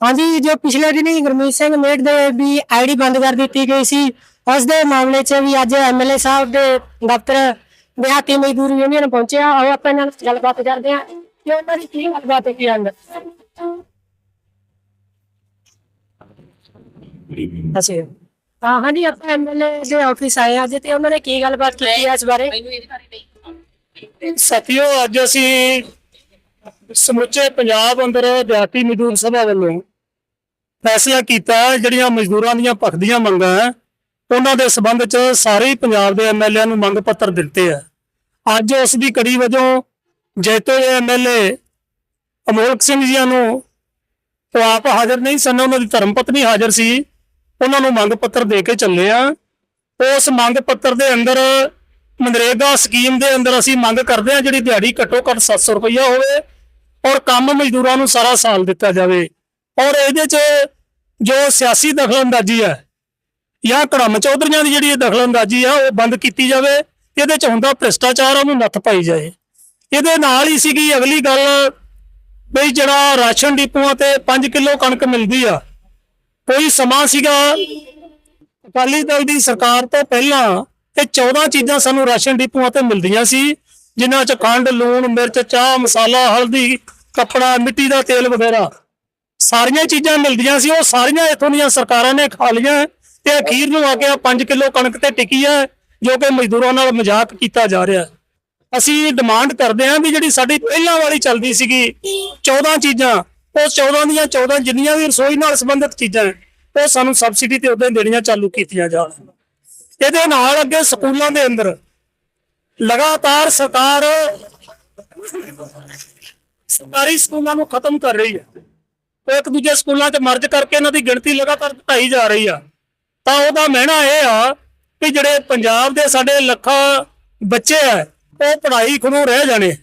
ਹਾਂਜੀ ਜੋ ਪਿਛਲੇ ਦਿਨੀ ਗੁਰਮੀਤ ਸਿੰਘ ਮੇਟ ਦੇ ਵੀ ਆਈਡੀ ਬੰਦ ਕਰ ਦਿੱਤੀ ਗਈ ਸੀ ਉਸ ਦੇ ਮਾਮਲੇ 'ਚ ਵੀ ਅੱਜ ਐਮਐਲਏ ਸਾਹਿਬ ਦੇ ਦਫ਼ਤਰ ਦਿਹਾਤੀ ਮਜ਼ਦੂਰ ਯੂਨੀਅਨ ਪਹੁੰਚਿਆ। ਆਓ ਆਪਾਂ ਇਹਨਾਂ ਨਾਲ ਗੱਲਬਾਤ ਕਰਦੇ ਹਾਂ। ਕਿ ਉਹਨਾਂ ਦੀ ਕੀ ਗੱਲਬਾਤ ਕੀ ਅੰਦਰ ਅਸੀਂ ਹਾਂ ਹਾਂਜੀ ਆਪਾਂ ਐਮਐਲਏ ਦੇ ਆਫਿਸ ਆਏ ਅੱਜ ਤੇ ਉਹਨਾਂ ਨੇ ਕੀ ਗੱਲਬਾਤ ਕੀਤੀ ਹੈ ਇਸ ਬਾਰੇ? ਸਾਥੀਓ ਅੱਜ ਅਸੀਂ ਸਮੁੱਚੇ ਪੰਜਾਬ ਅੰਦਰ ਦਿਹਾਤੀ ਮਜ਼ਦੂਰ ਸਭਾ ਵੱਲੋਂ ਫੈਸਲਾ ਕੀਤਾ ਜਿਹੜੀਆਂ ਮਜ਼ਦੂਰਾਂ ਦੀਆਂ ਭਖਦੀਆਂ ਮੰਗਾਂ ਹੈ, ਉਹਨਾਂ ਦੇ ਸਬੰਧ 'ਚ ਸਾਰੇ ਪੰਜਾਬ ਦੇ ਐਮਐਲਏ ਨੂੰ ਮੰਗ ਪੱਤਰ ਦਿੱਤੇ ਆ ਅੱਜ ਉਸ ਦੀ ਕੜੀ ਵਜੋਂ ਜੈਤੋ ਦੇ ਐਮਐਲਏ ਅਮੋਲਕ ਸਿੰਘ ਜੀਆਂ ਨੂੰ ਉਹ ਆਪ ਹਾਜ਼ਰ ਨਹੀਂ ਸਨ, ਉਹਨਾਂ ਦੀ ਧਰਮ ਪਤਨੀ ਹਾਜ਼ਰ ਸੀ, ਉਹਨਾਂ ਨੂੰ ਮੰਗ ਪੱਤਰ ਦੇ ਕੇ ਚੱਲੇ ਆ ਉਸ ਮੰਗ ਪੱਤਰ ਦੇ ਅੰਦਰ ਮਨਰੇਗਾ ਸਕੀਮ ਦੇ ਅੰਦਰ ਅਸੀਂ ਮੰਗ ਕਰਦੇ ਹਾਂ, ਜਿਹੜੀ ਦਿਹਾੜੀ ਘੱਟੋ ਘੱਟ 700 ਰੁਪਈਆ ਹੋਵੇ ਔਰ ਕੰਮ ਮਜ਼ਦੂਰਾਂ ਨੂੰ ਸਾਰਾ ਸਾਲ ਦਿੱਤਾ ਜਾਵੇ। ਔਰ ਇਹਦੇ 'ਚ ਜੋ ਸਿਆਸੀ ਦਖਲਅੰਦਾਜ਼ੀ ਹੈ ਜਾਂ ਕੜਮ ਚੌਧਰੀਆਂ ਦੀ ਜਿਹੜੀ ਦਖਲਅੰਦਾਜ਼ੀ ਆ, ਉਹ ਬੰਦ ਕੀਤੀ ਜਾਵੇ। ਇਹਦੇ 'ਚ ਹੁੰਦਾ ਭ੍ਰਿਸ਼ਟਾਚਾਰ ਉਹਨੂੰ ਨੱਥ ਪਾਈ ਜਾਏ। ਇਹਦੇ ਨਾਲ ਹੀ ਸੀਗੀ ਅਗਲੀ ਗੱਲ ਬਈ ਜਿਹੜਾ ਰਾਸ਼ਨ ਡਿਪੂਆਂ ਤੇ 5 ਕਿਲੋ ਕਣਕ ਮਿਲਦੀ ਆ। ਕੋਈ ਸਮਾਂ ਸੀਗਾ ਅਕਾਲੀ ਦਲ ਦੀ ਸਰਕਾਰ ਤੋਂ ਪਹਿਲਾਂ ਇਹ 14 ਚੀਜ਼ਾਂ ਸਾਨੂੰ ਰਾਸ਼ਨ ਡਿਪੂਆਂ ਤੇ ਮਿਲਦੀਆਂ ਸੀ। ਜਿਨ੍ਹਾਂ 'ਚ ਖੰਡ, ਲੂਣ, ਮਿਰਚ, ਚਾਹ, ਮਸਾਲਾ, ਹਲਦੀ, ਕੱਪੜਾ, ਮਿੱਟੀ ਦਾ ਤੇਲ ਵਗੈਰਾ। ਸਾਰੀਆਂ ਚੀਜ਼ਾਂ ਮਿਲਦੀਆਂ ਸੀ, ਉਹ ਸਾਰੀਆਂ ਇਥੋਂ ਦੀਆਂ ਸਰਕਾਰਾਂ ਨੇ ਖਾ ਲੀਆਂ ਤੇ ਅਖੀਰ ਨੂੰ ਆ ਕੇ 5 ਕਿਲੋ ਕਣਕ ਤੇ ਟਿਕੀ ਹੈ ਜੋ ਕਿ ਮਜ਼ਦੂਰਾਂ ਨਾਲ ਮਜ਼ਾਕ ਕੀਤਾ ਜਾ ਰਿਹਾ। ਅਸੀਂ ਡਿਮਾਂਡ ਕਰਦੇ ਹਾਂ ਵੀ ਜਿਹੜੀ ਸਾਡੀ ਪਹਿਲਾਂ ਵਾਲੀ ਚੱਲਦੀ ਸੀਗੀ 14 ਚੀਜ਼ਾਂ, ਉਹ 14 ਦੀਆਂ 14 ਜਿੰਨੀਆਂ ਵੀ ਰਸੋਈ ਨਾਲ ਸੰਬੰਧਿਤ ਚੀਜ਼ਾਂ, ਉਹ ਸਾਨੂੰ ਸਬਸਿਡੀ ਤੇ ਉਦੋਂ ਦੇਣੀਆਂ ਚਾਲੂ ਕੀਤੀਆਂ ਜਾਣ। ਇਹਦੇ ਨਾਲ ਅੱਗੇ ਸਕੂਲਾਂ ਦੇ ਅੰਦਰ ਲਗਾਤਾਰ ਸਰਕਾਰ ਸਰਕਾਰੀ ਸਕੂਲਾਂ ਨੂੰ ਖਤਮ ਕਰ ਰਹੀ ਹੈ। ਉਹ ਇੱਕ ਦੂਜੇ ਸਕੂਲਾਂ 'ਚ ਮਰਜ ਕਰਕੇ ਇਹਨਾਂ ਦੀ ਗਿਣਤੀ ਲਗਾਤਾਰ ਘਟਾਈ ਜਾ ਰਹੀ ਆ। ਤਾਂ ਉਹਦਾ ਮਹਿਣਾ ਇਹ ਆ ਕਿ ਜਿਹੜੇ ਪੰਜਾਬ ਦੇ ਸਾਡੇ ਲੱਖਾਂ ਬੱਚੇ ਆ, ਉਹ ਪੜ੍ਹਾਈ ਖੁਣੋਂ ਰਹਿ ਜਾਣੇ।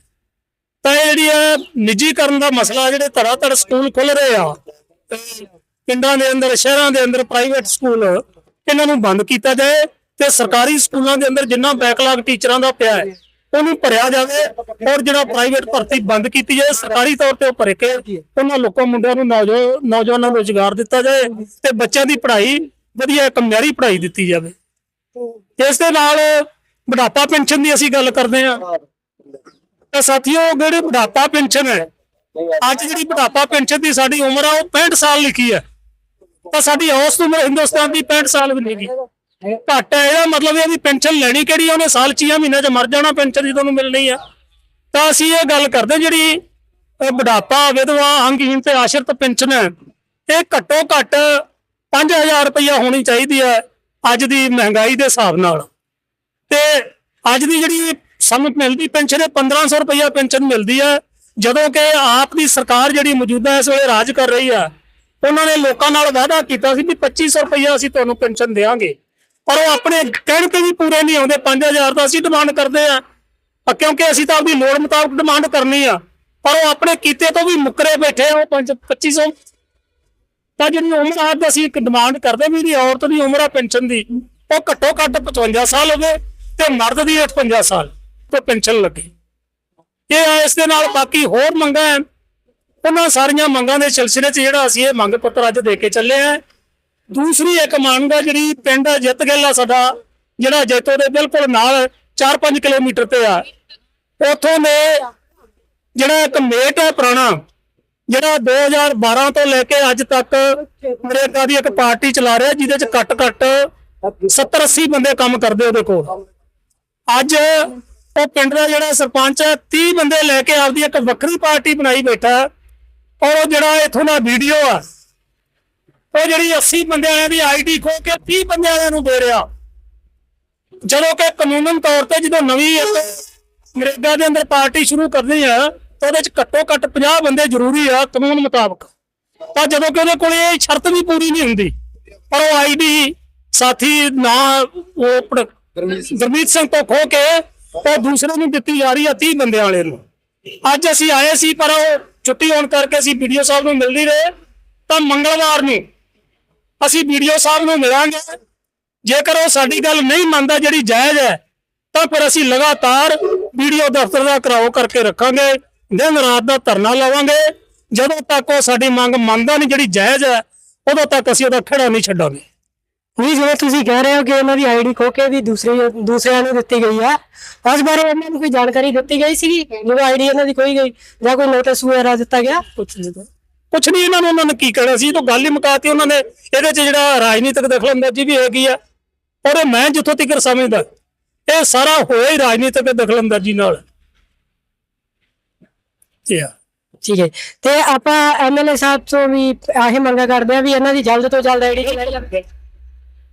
ਤਾਂ ਇਹ ਜਿਹੜੀ ਹੈ ਨਿੱਜੀਕਰਨ ਦਾ ਮਸਲਾ, ਜਿਹੜੇ ਧੜਾ ਧੜ ਸਕੂਲ ਖੁੱਲ ਰਹੇ ਆ ਪਿੰਡਾਂ ਦੇ ਅੰਦਰ, ਸ਼ਹਿਰਾਂ ਦੇ ਅੰਦਰ ਪ੍ਰਾਈਵੇਟ ਸਕੂਲ ਇਹਨਾਂ ਨੂੰ ਬੰਦ ਕੀਤਾ ਜਾਏ। ਤੇ ਸਰਕਾਰੀ ਸਕੂਲਾਂ ਦੇ ਅੰਦਰ ਜਿੰਨਾ ਬੈਕਲਾਗ ਟੀਚਰਾਂ ਦਾ ਪਿਆ ਹੈ, ਉਹਨੂੰ ਭਰਿਆ ਜਾਵੇ ਔਰ ਜਿਹੜਾ ਪ੍ਰਾਈਵੇਟ ਭਰਤੀ ਬੰਦ ਕੀਤੀ ਜਾਏ, ਸਰਕਾਰੀ ਤੌਰ ਤੇ ਉਹ ਭਰੇ ਕੇ ਉਹਨਾਂ ਲੋਕਾਂ ਮੁੰਡਿਆਂ ਨੂੰ ਨੌਜਵਾਨਾਂ ਨੂੰ ਰੁਜ਼ਗਾਰ ਦਿੱਤਾ ਜਾਏ ਤੇ ਬੱਚਿਆਂ ਦੀ ਪੜ੍ਹਾਈ ਵਧੀਆ ਕਮਿਆਰੀ ਪੜ੍ਹਾਈ ਦਿੱਤੀ ਜਾਵੇ। ਇਸ ਦੇ ਨਾਲ ਬੁਢਾਪਾ ਪੈਨਸ਼ਨ ਦੀ ਅਸੀਂ ਗੱਲ ਕਰਦੇ ਹਾਂ। ਤਾਂ ਸਾਥੀਓ, ਜਿਹੜੀ ਬੁਢਾਪਾ ਪੈਨਸ਼ਨ ਹੈ, ਅੱਜ ਜਿਹੜੀ ਬੁਢਾਪਾ ਪੈਨਸ਼ਨ ਦੀ ਸਾਡੀ ਉਮਰ ਆ, ਉਹ 65 ਸਾਲ ਲਿਖੀ ਹੈ। ਤਾਂ ਸਾਡੀ ਔਸਤ ਉਮਰ ਹਿੰਦੁਸਤਾਨ ਦੀ 65 ਸਾਲ ਵੀ ਨਹੀਂ ਗੀ ਘੱਟ ਹੈ ਇਹਦਾ ਮਤਲਬ ਇਹਦੀ ਪੈਨਸ਼ਨ ਲੈਣੀ ਕਿਹੜੀ ਉਹਨੇ ਸਾਲ 6 ਮਹੀਨਿਆਂ 'ਚ ਮਰ ਜਾਣਾ ਪੈਨਸ਼ਨ ਜਦੋਂ ਨੂੰ ਮਿਲਣੀ ਆ। ਤਾਂ ਅਸੀਂ ਇਹ ਗੱਲ ਕਰਦੇ ਜਿਹੜੀ ਬੁਢਾਪਾ, ਵਿਧਵਾ, ਅੰਗਹੀਣ ਤੇ ਆਸ਼ਰਿਤ ਪੈਨਸ਼ਨ ਹੈ, ਇਹ ਘੱਟੋ ਘੱਟ 5000 ਰੁਪਇਆ ਹੋਣੀ ਚਾਹੀਦੀ ਹੈ ਅੱਜ ਦੀ ਮਹਿੰਗਾਈ ਦੇ ਹਿਸਾਬ ਨਾਲ। ਤੇ ਅੱਜ ਦੀ ਜਿਹੜੀ ਸਾਨੂੰ ਮਿਲਦੀ ਪੈਨਸ਼ਨ ਹੈ 1500 ਰੁਪਇਆ ਪੈਨਸ਼ਨ ਮਿਲਦੀ ਹੈ, ਜਦੋਂ ਕਿ ਆਪ ਦੀ ਸਰਕਾਰ ਜਿਹੜੀ ਮੌਜੂਦਾ ਇਸ ਵੇਲੇ ਰਾਜ ਕਰ ਰਹੀ ਹੈ ਉਹਨਾਂ ਨੇ ਲੋਕਾਂ ਨਾਲ ਵਾਅਦਾ ਕੀਤਾ ਸੀ ਵੀ 2500 ਰੁਪਇਆ ਅਸੀਂ ਤੁਹਾਨੂੰ ਪੈਨਸ਼ਨ ਦੇਵਾਂਗੇ। ਪਰ ਉਹ ਆਪਣੇ ਕਹਿਣ ਤੇ ਵੀ ਪੂਰੇ ਨਹੀਂ ਆਉਂਦੇ 5000 ਦਾ ਅਸੀਂ ਡਿਮਾਂਡ ਕਰਦੇ ਆ ਕਿਉਂਕਿ ਅਸੀਂ ਤਾਂ ਆਪਣੀ ਲੋੜ ਮੁਤਾਬਕ ਡਿਮਾਂਡ ਕਰਨੀ ਆ। ਪਰ ਉਹ ਆਪਣੇ ਕੀਤੇ ਤੋਂ ਵੀ ਮੁੱਕਰੇ ਬੈਠੇ ਉਹ ਪੰਜ- 2500 ਤਾਂ ਜਿਹੜੀ ਉਮਰ ਆ ਦੀ ਅਸੀਂ ਇੱਕ ਡਿਮਾਂਡ ਕਰਦੇ ਵੀ ਦੀ ਔਰਤ ਦੀ ਉਮਰ ਆ ਪੈਨਸ਼ਨ ਦੀ, ਉਹ ਘੱਟੋ ਘੱਟ 55 ਸਾਲ ਹੋਵੇ ਤੇ ਮਰਦ ਦੀ 58 ਸਾਲ ਤੋਂ ਪੈਨਸ਼ਨ ਲੱਗੇ। ਇਹ ਇਸ ਦੇ ਨਾਲ ਬਾਕੀ ਹੋਰ ਮੰਗਾਂ ਹੈ ਉਹਨਾਂ ਸਾਰੀਆਂ ਮੰਗਾਂ ਦੇ ਸਿਲਸਿਲੇ 'ਚ ਜਿਹੜਾ ਅਸੀਂ ਇਹ ਮੰਗ ਪੱਤਰ ਅੱਜ ਦੇ ਕੇ ਚੱਲੇ ਆ ਦੂਸਰੀ ਇੱਕ ਮੰਗ ਆ ਜਿਹੜੀ ਪਿੰਡ ਜਿੱਤ ਗਿਆ ਸਾਡਾ, ਜਿਹੜਾ ਜੈਤੋ ਦੇ ਬਿਲਕੁਲ ਨਾਲ 4-5 ਕਿਲੋਮੀਟਰ ਤੇ ਆ। ਉੱਥੋਂ ਦੇ ਜਿਹੜਾ ਇੱਕ ਮੇਟ ਹੈ ਪੁਰਾਣਾ, ਜਿਹੜਾ 2012 ਤੋਂ ਲੈ ਕੇ ਅੱਜ ਤੱਕ ਨਰੇਗਾ ਦੀ ਇੱਕ ਪਾਰਟੀ ਚਲਾ ਰਿਹਾ, ਜਿਹਦੇ ਚ ਘੱਟ ਘੱਟ 70 80 ਬੰਦੇ ਕੰਮ ਕਰਦੇ ਉਹਦੇ ਕੋਲ। ਅੱਜ ਉਹ ਪਿੰਡ ਦਾ ਜਿਹੜਾ ਸਰਪੰਚ ਹੈ 30 ਬੰਦੇ ਲੈ ਕੇ ਆਪਦੀ ਇੱਕ ਵੱਖਰੀ ਪਾਰਟੀ ਬਣਾਈ ਬੈਠਾ, ਔਰ ਉਹ ਜਿਹੜਾ ਇਥੋਂ ਦਾ ਵੀਡੀਓ ਆ ਉਹ ਜਿਹੜੀ 80 ਬੰਦਿਆਂ ਦੀ ਆਈਡੀ ਖੋ ਕੇ 30 ਬੰਦਿਆਂ ਨੂੰ ਦੇ ਰਿਹਾ ਜਦੋਂ ਕਿ ਕਾਨੂੰਨਨ ਤੌਰ ਤੇ ਜਦੋਂ ਨਵੀਂ ਨਰੇਗਾ ਦੇ ਅੰਦਰ ਪਾਰਟੀ ਸ਼ੁਰੂ ਕਰਨੀ ਆ ਤਾਂ ਉਹਦੇ ਚ ਘੱਟੋ ਘੱਟ 50 ਬੰਦੇ ਜ਼ਰੂਰੀ ਆ ਕਾਨੂੰਨ ਮੁਤਾਬਕ। ਤਾਂ ਜਦੋਂ ਕਿ ਉਹਦੇ ਕੋਲ ਇਹ ਸ਼ਰਤ ਵੀ ਪੂਰੀ ਨਹੀਂ ਹੁੰਦੀ ਪਰ ਉਹ ਆਈਡੀ ਸਾਥੀ ਨਾ ਉਹ ਗੁਰਮੀਤ ਸਿੰਘ। ਤੋਂ ਖੋ ਕੇ ਉਹ ਦੂਸਰੇ ਨੂੰ ਦਿੱਤੀ ਜਾ ਰਹੀ ਆ 30 ਬੰਦਿਆਂ ਵਾਲੇ ਨੂੰ। ਅੱਜ ਅਸੀਂ ਆਏ ਸੀ ਪਰ ਉਹ ਛੁੱਟੀ ਹੋਣ ਕਰਕੇ ਅਸੀਂ ਵੀਡੀਓ ਸਾਹਿਬ ਨੂੰ ਮਿਲ ਨਹੀਂ ਰਹੇ। ਤਾਂ ਮੰਗਲਵਾਰ ਨੂੰ ਅਸੀਂ ਵੀਡੀਓ ਸਾਹਿਬ ਨੂੰ ਮਿਲਾਂਗੇ। ਜੇਕਰ ਉਹ ਸਾਡੀ ਗੱਲ ਨਹੀਂ ਮੰਨਦਾ ਜਿਹੜੀ ਜਾਇਜ਼ ਹੈ ਤਾਂ ਫਿਰ ਅਸੀਂ ਲਗਾਤਾਰ ਵੀਡੀਓ ਦਫ਼ਤਰ ਦਾ ਘਰਾਓ ਕਰਕੇ ਰੱਖਾਂਗੇ ਦਿਨ ਰਾਤ ਦਾ ਧਰਨਾ ਲਾਵਾਂਗੇ। ਜਦੋਂ ਤੱਕ ਉਹ ਸਾਡੀ ਮੰਗ ਮੰਨਦਾ ਨਹੀਂ ਜਿਹੜੀ ਜਾਇਜ਼ ਹੈ ਉਦੋਂ ਤੱਕ ਅਸੀਂ ਉਹਦਾ ਖੜਾ ਨਹੀਂ ਛੱਡਾਂਗੇ। ਵੀ ਜਿਵੇਂ ਤੁਸੀਂ ਕਹਿ ਰਹੇ ਹੋ ਕਿ ਉਹਨਾਂ ਦੀ ਆਈਡੀ ਖੋ ਕੇ ਵੀ ਦੂਸਰੇ ਦੂਸਰਿਆਂ ਨੂੰ ਦਿੱਤੀ ਗਈ ਹੈ। ਉਸ ਬਾਰੇ ਇਹਨਾਂ ਨੂੰ ਕੋਈ ਜਾਣਕਾਰੀ ਦਿੱਤੀ ਗਈ ਸੀ ਜਦੋਂ ਆਈਡੀ ਇਹਨਾਂ ਦੀ ਖੋਈ ਗਈ ਜਾਂ ਕੋਈ ਨੋਟਿਸ ਵਗੈਰਾ ਦਿੱਤਾ ਗਿਆ? ਕੁਛ ਨਹੀਂ ਕੁਛ ਨਹੀਂ ਇਹਨਾਂ ਨੂੰ ਉਹਨਾਂ ਨੇ ਕੀ ਕਹਿਣਾ ਸੀ ਇਹ ਤਾਂ ਗੱਲ ਹੀ ਮੁਕਾਤੀ ਉਹਨਾਂ ਨੇ ਇਹਦੇ 'ਚ ਜਿਹੜਾ ਰਾਜਨੀਤਿਕ ਦਖਲਅੰਦਾਜ਼ੀ ਵੀ ਹੈਗੀ ਆ ਪਰ ਮੈਂ ਜਿੱਥੋਂ ਤੱਕ ਸਮਝਦਾ ਇਹ ਸਾਰਾ ਹੋਇਆ ਹੀ ਰਾਜਨੀਤਿਕ ਦਖਲਅੰਦਾਜ਼ੀ ਨਾਲ। ਇਹ ਆ। ਠੀਕ ਹੈ ਤੇ ਆਪਾਂ ਐਮਐਲਏ ਸਾਹਿਬ ਤੋਂ ਵੀ ਆਹੀ ਮੰਗਾ ਕਰਦੇ ਆ ਵੀ ਇਹਨਾਂ ਦੀ ਜਲਦ ਤੋਂ ਜਲਦ ਆਈਡੀ ਚਲਾਈ ਜਾਵੇ।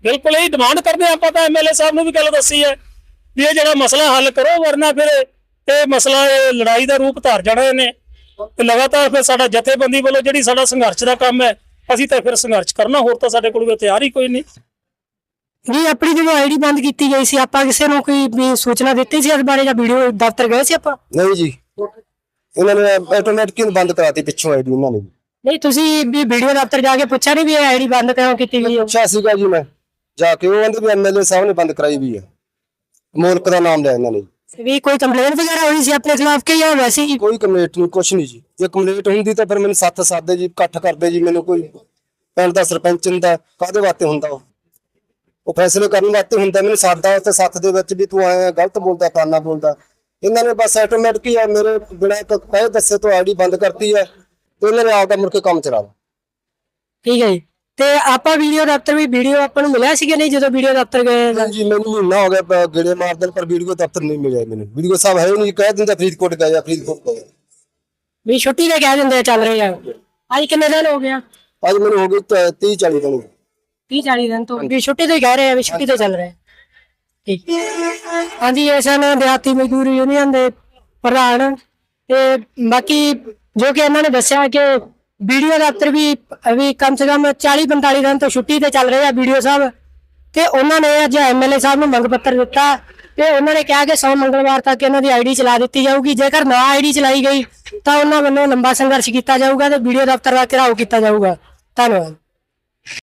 ਬਿਲਕੁਲ ਇਹ ਡਿਮਾਂਡ ਕਰਦੇ ਹਾਂ ਆਪਾਂ ਤਾਂ ਐਮਐਲਏ ਸਾਹਿਬ ਨੂੰ ਵੀ ਗੱਲ ਦੱਸੀ ਹੈ ਵੀ ਇਹ ਜਿਹੜਾ ਮਸਲਾ ਹੱਲ ਕਰੋ ਵਰਨਾ ਫਿਰ ਇਹ ਮਸਲਾ ਇਹ ਲੜਾਈ ਦਾ ਰੂਪ ਧਾਰ ਜਾਣਾ ਇਹਨੇ। ਤੇ ਲਗਾਤਾਰ ਫਿਰ ਸਾਡਾ ਜਥੇਬੰਦੀ ਵੱਲੋਂ ਜਿਹੜੀ ਸਾਡਾ ਸੰਘਰਸ਼ ਦਾ ਕੰਮ ਹੈ ਅਸੀਂ ਤਾਂ ਫਿਰ ਸੰਘਰਸ਼ ਕਰਨਾ ਹੋਰ ਤਾਂ ਸਾਡੇ ਕੋਲ ਕੋਈ ਹਥਿਆਰ ਹੀ ਕੋਈ ਨਹੀਂ। ਜੀ ਆਪਣੀ ਜਦੋਂ ਆਈਡੀ ਬੰਦ ਕੀਤੀ ਗਈ ਸੀ ਆਪਾਂ ਕਿਸੇ ਨੂੰ ਕੋਈ ਵੀ ਸੂਚਨਾ ਦਿੱਤੀ ਸੀ ਇਸ ਬਾਰੇ ਜਾਂ ਵੀਡੀਓ ਦਫ਼ਤਰ ਗਏ ਸੀ ਆਪਾਂ? ਨਹੀਂ ਜੀ। ਇਹਨਾਂ ਨੇ ਆਟੋਮੈਟਿਕ ਹੀ ਬੰਦ ਕਰਾਤੀ ਪਿੱਛੋਂ ਆਈਡੀ ਇਹਨਾਂ ਨੇ? ਨਹੀਂ ਤੁਸੀਂ ਵੀ ਵੀਡੀਓ ਦਫ਼ਤਰ ਜਾ ਕੇ ਪੁੱਛਿਆ ਨਹੀਂ ਵੀ ਇਹ ਆਈਡੀ ਬੰਦ ਕਿਉਂ ਕੀਤੀ ਗਈ ਹੈ? ਅੱਛਾ ਸੀਗਾ ਜੀ ਮੈਂ। ਜਾ ਕੇ ਉਹ ਕਹਿੰਦੇ ਵੀ ਐਮਐਲਏ ਸਾਹਿਬ ਨੇ ਬੰਦ ਕਰਾਈ ਵੀ ਹੈ। ਮੁਲਕ ਦਾ ਨਾਮ ਲਿਆ ਇਹਨਾਂ ਨੇ। ਵੀ ਕੋਈ ਕੰਪਲੇਂਟ ਵਗੈਰਾ ਹੋਈ ਸੀ ਆਪਣੇ ਖਿਲਾਫ ਕਿ ਜਾਂ ਵੈਸੇ ਹੀ? ਕੋਈ ਕੰਪਲੇਂਟ ਨਹੀਂ ਕੁਛ ਨਹੀਂ ਜੀ। ਜੇ ਕੰਪਲੇਂਟ ਹੁੰਦੀ ਤਾਂ ਫਿਰ ਮੈਨੂੰ ਸੱਤ ਸਾਦੇ ਜੀ ਇਕੱਠ ਕਰਦੇ ਜੀ ਮੈਨੂੰ ਕੋਈ ਪਿੰਡ ਦਾ ਸਰਪੰਚ ਹੁੰਦਾ ਕਾਦੇ ਵਾਸਤੇ ਹੁੰਦਾ ਉਹ? ਉਹ ਫੈਸਲੇ ਕਰਨ ਵਾਸਤੇ ਹੁੰਦਾ ਮੈਨੂੰ ਸਾਦਾ ਉੱਤੇ ਸੱਤ ਦੇ ਵਿੱਚ ਵੀ ਤੂੰ ਆਇਆ ਗਲਤ ਬੋਲਦਾ ਕਾਨਾ ਬੋਲਦਾ। ਇਹਨਾਂ ਨੇ ਬਸ ਆਟੋਮੈਟਿਕ ਹੀ ਆ ਮੇਰੇ ਬਿਨਾਂ ਇੱਕ ਕਹੇ ਦੱਸੇ ਤੋਂ ਆਈਡੀ ਬੰਦ ਕਰਤੀ ਹੈ ਤੇ ਇਹਨਾਂ ਨੇ ਆਪਦਾ ਮੁੜ ਕੇ ਕੰਮ ਚਲਾਵਾ ਠੀਕ ਹੈ ਜੀ। ਤੇ ਆਪਾਂ ਵੀਡੀਓ ਦਫ਼ਤਰ ਵੀ ਵੀਡੀਓ ਆਪਾਂ ਨੂੰ ਮਿਲਿਆ ਸੀ ਕਿ ਨਹੀਂ ਜਦੋਂ ਵੀਡੀਓ ਦਫ਼ਤਰ ਗਏ ਜੀ ਮੈਨੂੰ ਮਹੀਨਾ ਹੋ ਗਿਆ ਪ- ਗੇੜੇ ਮਾਰਦੇ ਨੂੰ, ਪਰ ਵੀਡੀਓ ਦਫ਼ਤਰ ਨਹੀਂ ਮਿਲਿਆ ਮੈਨੂੰ। ਵੀਡੀਓ ਸਾਹਿਬ ਹੈ ਹੀ ਨਹੀਂ ਕਹਿ ਦਿੰਦਾ ਫਰੀਦਕੋਟ ਗਿਆ ਜਾਂ ਫਰੀਦਕੋਟ ਗਿਆ ਵੀ ਛੁੱਟੀ ਦੇ ਕਹਿ ਦਿੰਦੇ ਆ, ਚੱਲ ਰਹੇ। ਆ ਅੱਜ ਕਿੰਨੇ ਦਿਨ ਹੋ ਗਿਆ ਅੱਜ ਮੈਨੂੰ ਹੋ ਗਈ 30 40 ਦਿਨ 30 40 ਦਿਨ ਤੋਂ ਵੀ ਛੁੱਟੀ ਤੇ ਹੀ ਕਹਿ ਰਹੇ ਆ ਵੀ ਛੁੱਟੀ ਤੇ ਚੱਲ ਰਹੇ। ਆ। ਠੀਕ। ਹਾਂਜੀ ਇਹ ਸਨ ਦਿਹਾਤੀ ਮਜ਼ਦੂਰ ਯੂਨੀਅਨ ਦੇ ਪ੍ਰਧਾਨ ਤੇ ਬਾਕੀ ਜੋ ਕਿ ਇਹਨਾਂ ਨੇ ਦੱਸਿਆ ਕਿ ਵੀਡੀਓ ਦਫ਼ਤਰ ਵੀ ਵੀ ਕਮ ਸੇ ਕਮ 40 45 ਦਿਨ ਤੋਂ ਛੁੱਟੀ ਤੇ ਚੱਲ ਰਹੇ ਆ ਵੀਡੀਓ ਸਾਹਿਬ। ਤੇ ਉਹਨਾਂ ਨੇ ਅੱਜ ਐਮਐਲਏ ਸਾਹਿਬ ਨੂੰ ਮੰਗ ਪੱਤਰ ਦਿੱਤਾ ਤੇ ਉਹਨਾਂ ਨੇ ਕਿਹਾ ਕਿ ਸੋਮ ਮੰਗਲਵਾਰ ਤੱਕ ਇਹਨਾਂ ਦੀ ਆਈਡੀ ਚਲਾ ਦਿੱਤੀ ਜਾਊਗੀ। ਜੇਕਰ ਨਾ ਆਈਡੀ ਚਲਾਈ ਗਈ ਤਾਂ ਉਹਨਾਂ ਵੱਲੋਂ ਲੰਬਾ ਸੰਘਰਸ਼ ਕੀਤਾ ਜਾਊਗਾ ਤੇ ਵੀਡੀਓ ਦਫ਼ਤਰ ਦਾ ਘਿਰਾਓ ਕੀਤਾ ਜਾਊਗਾ। ਧੰਨਵਾਦ।